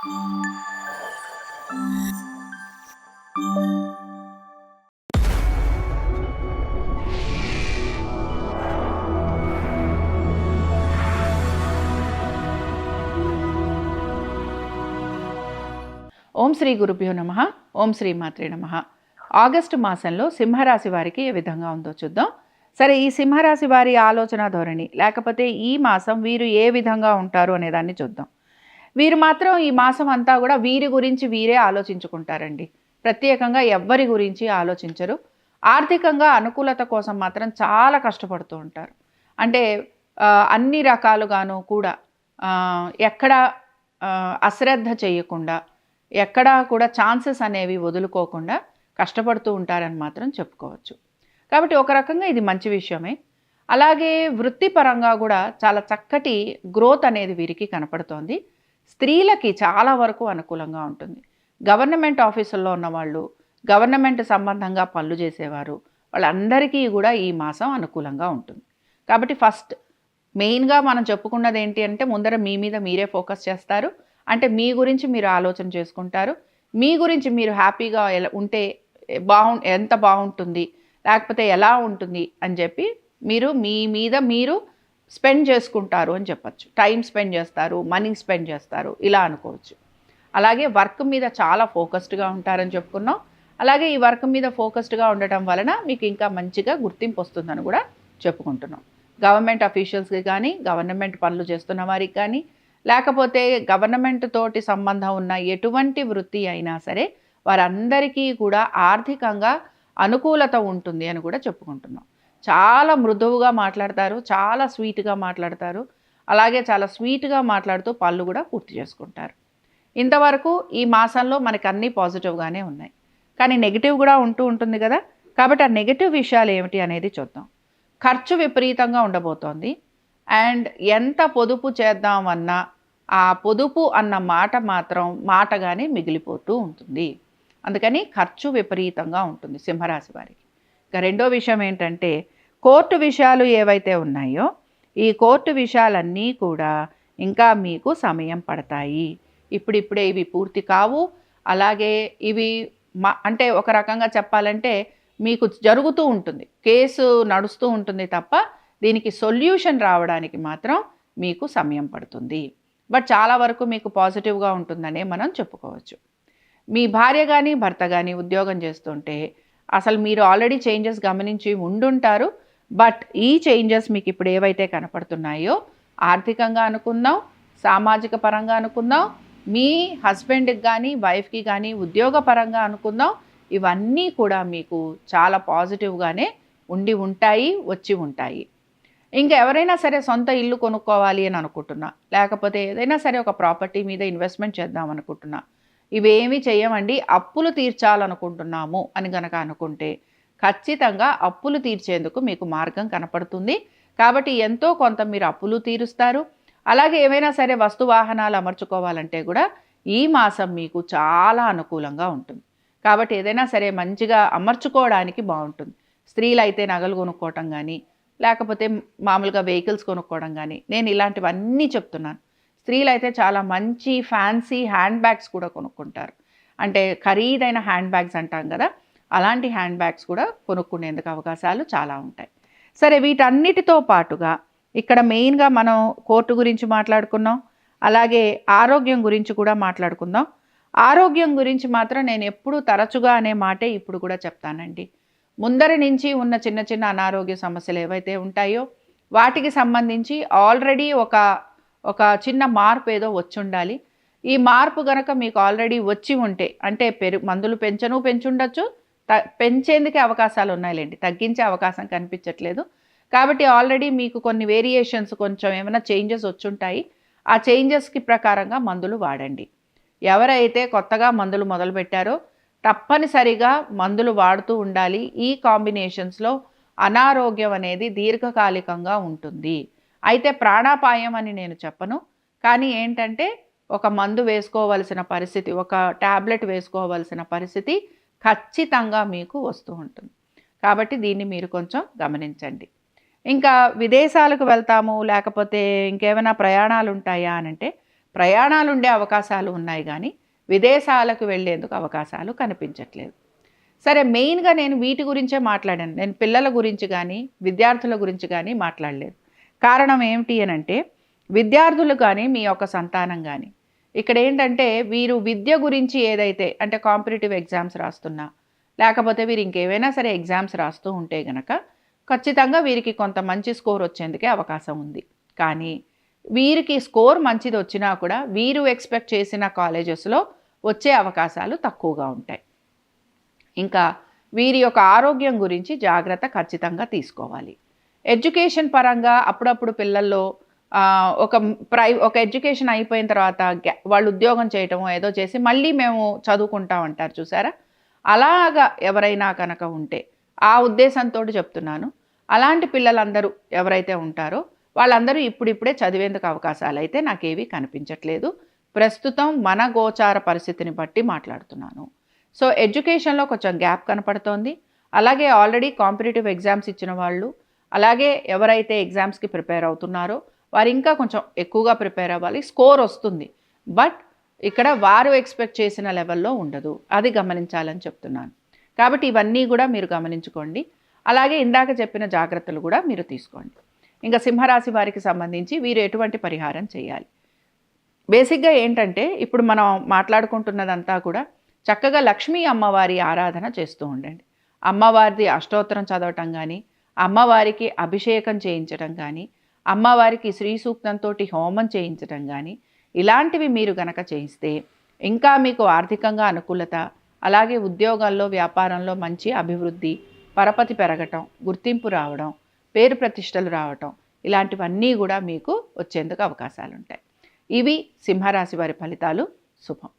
ఓం శ్రీ గురుభ్యో నమ. ఓం శ్రీ మాత్రే నమ. ఆగస్టు మాసంలో సింహరాశి వారికి ఏ విధంగా ఉందో చూద్దాం. సరే ఈ సింహరాశి వారి ఆలోచన ధోరణి లేకపోతే ఈ మాసం వీరు ఏ విధంగా ఉంటారు అనేదాన్ని చూద్దాం. వీరు మాత్రం ఈ మాసం అంతా కూడా వీరి గురించి వీరే ఆలోచించుకుంటారండి. ప్రత్యేకంగా ఎవ్వరి గురించి ఆలోచించరు. ఆర్థికంగా అనుకూలత కోసం మాత్రం చాలా కష్టపడుతూ ఉంటారు. అంటే అన్ని రకాలుగాను కూడా ఎక్కడ అశ్రద్ధ చేయకుండా ఎక్కడా కూడా ఛాన్సెస్ అనేవి వదులుకోకుండా కష్టపడుతూ ఉంటారని మాత్రం చెప్పుకోవచ్చు. కాబట్టి ఒక రకంగా ఇది మంచి విషయమే. అలాగే వృత్తిపరంగా కూడా చాలా చక్కటి గ్రోత్ అనేది వీరికి కనపడుతోంది. స్త్రీలకి చాలా వరకు అనుకూలంగా ఉంటుంది. గవర్నమెంట్ ఆఫీసుల్లో ఉన్నవాళ్ళు గవర్నమెంట్ సంబంధంగా పనులు చేసేవారు వాళ్ళందరికీ కూడా ఈ మాసం అనుకూలంగా ఉంటుంది. కాబట్టి ఫస్ట్ మెయిన్గా మనం చెప్పుకున్నది ఏంటి అంటే ముందర మీ మీద మీరే ఫోకస్ చేస్తారు. అంటే మీ గురించి మీరు ఆలోచన చేసుకుంటారు. మీ గురించి మీరు హ్యాపీగా ఎలా ఉంటే బాగు ఎంత బాగుంటుంది లేకపోతే ఎలా ఉంటుంది అని చెప్పి మీరు మీ మీద మీరు స్పెండ్ చేసుకుంటారు అని చెప్పచ్చు. టైం స్పెండ్ చేస్తారు మనీ స్పెండ్ చేస్తారు ఇలా అనుకోవచ్చు. అలాగే వర్క్ మీద చాలా ఫోకస్డ్గా ఉంటారని చెప్పుకున్నాం. అలాగే ఈ వర్క్ మీద ఫోకస్డ్గా ఉండటం వలన మీకు ఇంకా మంచిగా గుర్తింపు వస్తుందని కూడా చెప్పుకుంటున్నాం. గవర్నమెంట్ అఫీషియల్స్కి కానీ గవర్నమెంట్ పనులు చేస్తున్న వారికి కానీ లేకపోతే గవర్నమెంట్ తోటి సంబంధం ఉన్న ఎటువంటి వృత్తి అయినా సరే వారందరికీ కూడా ఆర్థికంగా అనుకూలత ఉంటుంది అని కూడా చెప్పుకుంటున్నాం. చాలా మృదువుగా మాట్లాడతారు చాలా స్వీట్గా మాట్లాడతారు. అలాగే చాలా స్వీట్గా మాట్లాడుతూ పళ్ళు కూడా పూర్తి చేసుకుంటారు. ఇంతవరకు ఈ మాసంలో మనకు అన్నీ పాజిటివ్గానే ఉన్నాయి. కానీ నెగిటివ్ కూడా ఉంటూ ఉంటుంది కదా? కాబట్టి ఆ నెగిటివ్ విషయాలు ఏమిటి అనేది చూద్దాం. ఖర్చు విపరీతంగా ఉండబోతోంది. అండ్ ఎంత పొదుపు చేద్దామన్నా ఆ పొదుపు అన్న మాట మాత్రం మాటగానే మిగిలిపోతూ ఉంటుంది. అందుకని ఖర్చు విపరీతంగా ఉంటుంది సింహరాశి వారికి. రెండో విషయం ఏంటంటే కోర్టు విషయాలు ఏవైతే ఉన్నాయో ఈ కోర్టు విషయాలన్నీ కూడా ఇంకా మీకు సమయం పడతాయి. ఇప్పుడిప్పుడే ఇవి పూర్తి కావు. అలాగే ఇవి మా అంటే ఒక రకంగా చెప్పాలంటే మీకు జరుగుతూ ఉంటుంది. కేసు నడుస్తూ ఉంటుంది తప్ప దీనికి సొల్యూషన్ రావడానికి మాత్రం మీకు సమయం పడుతుంది. బట్ చాలా వరకు మీకు పాజిటివ్గా ఉంటుందనే మనం చెప్పుకోవచ్చు. మీ భార్య కానీ భర్త కానీ ఉద్యోగం చేస్తుంటే అసలు మీరు ఆల్రెడీ చేంజెస్ గమనించి ఉండుంటారు. బట్ ఈ చేంజెస్ మీకు ఇప్పుడు ఏవైతే కనపడుతున్నాయో ఆర్థికంగా అనుకుందాం సామాజిక పరంగా అనుకుందాం మీ హస్బెండ్కి కానీ వైఫ్కి కానీ ఉద్యోగపరంగా అనుకుందాం ఇవన్నీ కూడా మీకు చాలా పాజిటివ్గానే ఉండి ఉంటాయి వచ్చి ఉంటాయి. ఇంకా ఎవరైనా సరే సొంత ఇల్లు కొనుక్కోవాలి అని అనుకుంటున్నా. లేకపోతే ఏదైనా సరే ఒక ప్రాపర్టీ మీద ఇన్వెస్ట్మెంట్ చేద్దాం అనుకుంటున్నా. ఇవేమి చేయమండి అప్పులు తీర్చాలనుకుంటున్నాము అని గనక అనుకుంటే ఖచ్చితంగా అప్పులు తీర్చేందుకు మీకు మార్గం కనపడుతుంది. కాబట్టి ఎంతో కొంత మీరు అప్పులు తీరుస్తారు. అలాగే ఏవైనా సరే వస్తు వాహనాలు అమర్చుకోవాలంటే కూడా ఈ మాసం మీకు చాలా అనుకూలంగా ఉంటుంది. కాబట్టి ఏదైనా సరే మంచిగా అమర్చుకోవడానికి బాగుంటుంది. స్త్రీలు అయితే నగలు కొనుక్కోవటం కానీ లేకపోతే మామూలుగా వెహికల్స్ కొనుక్కోవడం కానీ నేను ఇలాంటివన్నీ చెప్తున్నాను. స్త్రీలు అయితే చాలా మంచి ఫ్యాన్సీ హ్యాండ్ బ్యాగ్స్ కూడా కొనుక్కుంటారు. అంటే ఖరీదైన హ్యాండ్ బ్యాగ్స్ అంటాం కదా అలాంటి హ్యాండ్ బ్యాగ్స్ కూడా కొనుక్కునేందుకు అవకాశాలు చాలా ఉంటాయి. సరే వీటన్నిటితో పాటుగా ఇక్కడ మెయిన్గా మనం కోర్టు గురించి మాట్లాడుకున్నాం అలాగే ఆరోగ్యం గురించి కూడా మాట్లాడుకుందాం. ఆరోగ్యం గురించి మాత్రం నేను ఎప్పుడూ తరచుగా అనే మాటే ఇప్పుడు కూడా చెప్తానండి. ముందర నుంచి ఉన్న చిన్న చిన్న అనారోగ్య సమస్యలు ఏవైతే ఉంటాయో వాటికి సంబంధించి ఆల్రెడీ ఒక ఒక చిన్న మార్పు ఏదో వచ్చి ఉండాలి ఈ మార్పు గనక మీకు ఆల్రెడీ వచ్చి ఉంటే అంటే పెరు మందులు పెంచను పెంచుండొచ్చు. త పెంచేందుకే అవకాశాలు ఉన్నాయిలేండి తగ్గించే అవకాశం కనిపించట్లేదు. కాబట్టి ఆల్రెడీ మీకు కొన్ని వేరియేషన్స్ కొంచెం ఏమైనా చేంజెస్ వచ్చుంటాయి. ఆ చేంజెస్కి ప్రకారంగా మందులు వాడండి. ఎవరైతే కొత్తగా మందులు మొదలుపెట్టారో తప్పనిసరిగా మందులు వాడుతూ ఉండాలి. ఈ కాంబినేషన్స్లో అనారోగ్యం అనేది దీర్ఘకాలికంగా ఉంటుంది. అయితే ప్రాణాపాయం అని నేను చెప్పను. కానీ ఏంటంటే ఒక మందు వేసుకోవలసిన పరిస్థితి ఒక ట్యాబ్లెట్ వేసుకోవలసిన పరిస్థితి ఖచ్చితంగా మీకు వస్తూ ఉంటుంది. కాబట్టి దీన్ని మీరు కొంచెం గమనించండి. ఇంకా విదేశాలకు వెళ్తాము లేకపోతే ఇంకేమైనా ప్రయాణాలు ఉంటాయా అని అంటే ప్రయాణాలు ఉండే అవకాశాలు ఉన్నాయి కానీ విదేశాలకు వెళ్ళేందుకు అవకాశాలు కనిపించట్లేదు. సరే మెయిన్గా నేను వీటి గురించే మాట్లాడాను. నేను పిల్లల గురించి కానీ విద్యార్థుల గురించి కానీ మాట్లాడలేదు. కారణం ఏమిటి అని అంటే విద్యార్థులు కానీ మీ యొక్క సంతానం కానీ ఇక్కడ ఏంటంటే వీరు విద్య గురించి ఏదైతే అంటే కాంపిటేటివ్ ఎగ్జామ్స్ రాస్తున్నా లేకపోతే వీరు ఇంకేమైనా సరే ఎగ్జామ్స్ రాస్తూ ఉంటే గనక ఖచ్చితంగా వీరికి కొంత మంచి స్కోర్ వచ్చేందుకే అవకాశం ఉంది. కానీ వీరికి స్కోర్ మంచిది వచ్చినా కూడా వీరు ఎక్స్పెక్ట్ చేసిన కాలేజెస్లో వచ్చే అవకాశాలు తక్కువగా ఉంటాయి. ఇంకా వీరి యొక్క ఆరోగ్యం గురించి జాగ్రత్త ఖచ్చితంగా తీసుకోవాలి. ఎడ్యుకేషన్ పరంగా అప్పుడప్పుడు పిల్లల్లో ఒక ప్రై ఒక ఎడ్యుకేషన్ అయిపోయిన తర్వాత గ్యా- వాళ్ళు ఉద్యోగం చేయటం ఏదో చేసి మళ్ళీ మేము చదువుకుంటాం అంటారు చూసారా? అలాగా ఎవరైనా కనుక ఉంటే ఆ ఉద్దేశంతో చెప్తున్నాను. అలాంటి పిల్లలందరూ ఎవరైతే ఉంటారో వాళ్ళందరూ ఇప్పుడిప్పుడే చదివేందుకు అవకాశాలు అయితే నాకేవి కనిపించట్లేదు. ప్రస్తుతం మన గోచార పరిస్థితిని బట్టి మాట్లాడుతున్నాను. సో ఎడ్యుకేషన్లో కొంచెం గ్యాప్ కనపడుతోంది. అలాగే ఆల్రెడీ కాంపిటేటివ్ ఎగ్జామ్స్ ఇచ్చిన వాళ్ళు అలాగే ఎవరైతే ఎగ్జామ్స్కి ప్రిపేర్ అవుతున్నారో వారు ఇంకా కొంచెం ఎక్కువగా ప్రిపేర్ అవ్వాలి. స్కోర్ వస్తుంది. బట్ ఇక్కడ వారు ఎక్స్పెక్ట్ చేసిన లెవెల్లో ఉండదు. అది గమనించాలని చెప్తున్నాను. కాబట్టి ఇవన్నీ కూడా మీరు గమనించుకోండి. అలాగే ఇందాక చెప్పిన జాగ్రత్తలు కూడా మీరు తీసుకోండి. ఇంకా సింహరాశి వారికి సంబంధించి వీరు ఎటువంటి పరిహారం చేయాలి? బేసిక్గా ఏంటంటే ఇప్పుడు మనం మాట్లాడుకుంటున్నదంతా కూడా చక్కగా లక్ష్మీ అమ్మవారి ఆరాధన చేస్తూ ఉండండి. అమ్మవారిది అష్టోత్తరం చదవటం కానీ అమ్మవారికి అభిషేకం చేయించడం కానీ అమ్మవారికి శ్రీ సూక్తంతో హోమం చేయించడం కానీ ఇలాంటివి మీరు గనక చేయిస్తే ఇంకా మీకు ఆర్థికంగా అనుకూలత అలాగే ఉద్యోగాల్లో వ్యాపారంలో మంచి అభివృద్ధి పరపతి పెరగటం గుర్తింపు రావడం పేరు ప్రతిష్టలు రావటం ఇలాంటివన్నీ కూడా మీకు వచ్చేందుకు అవకాశాలు ఉంటాయి ఇవి సింహరాశి వారి ఫలితాలు. శుభం.